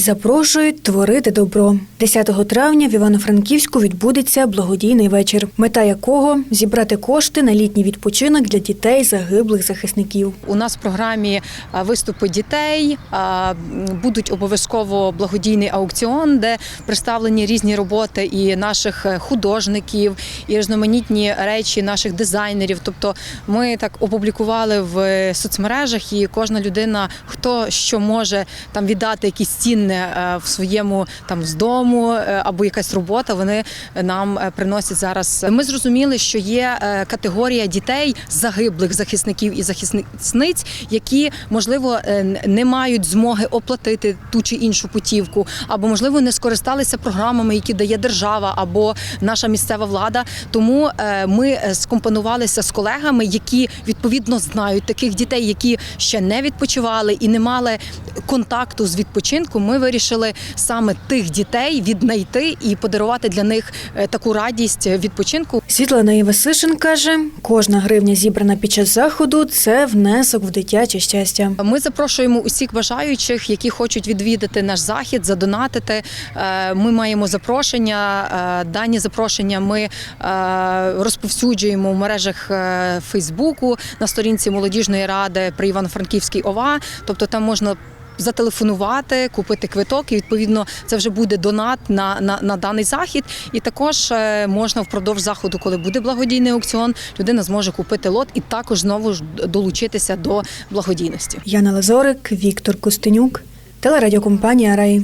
Запрошують творити добро. 10 травня в Івано-Франківську відбудеться благодійний вечір, мета якого зібрати кошти на літній відпочинок для дітей загиблих захисників. У нас в програмі виступи дітей будуть обов'язково благодійний аукціон, де представлені різні роботи і наших е, художників, і різноманітні речі наших дизайнерів. Тобто ми так опублікували в соцмережах, і кожна людина, хто що може там віддати якісь цінне е, в своєму там з дому е, або якась робота, вони нам е, приносять зараз. Ми зрозуміли, що є е, категорія дітей загиблих захисників і захисниць, які можливо не мають змоги оплатити ту чи іншу путівку, або можливо не скористалися програмами, які дає держава або наша місцева влада. Тому ми скомпонувалися з колегами, які відповідно знають таких дітей, які ще не відпочивали і не мали контакту з відпочинку. Ми вирішили саме тих дітей віднайти і подарувати для них е, таку радість відпочинку. Світлана Івасишин каже, кожна гривня зібрана під час заходу це внесок в дитяче щастя. Ми запрошуємо усіх бажаючих, які хочуть відвідати наш захід, задонатити. Е, Ми маємо запрошення. е, Дані запрошення ми розповсюджуємо в мережах Фейсбуку на сторінці молодіжної ради при Івано-Франківській ОВА. Тобто там можна. Зателефонувати, купити квиток, і відповідно це вже буде донат на, на, на даний захід. І також е, можна впродовж заходу, коли буде благодійний аукціон, людина зможе купити лот і також знову ж долучитися до благодійності. Яна Лазорик, Віктор Костенюк, телерадіокомпанія Рай.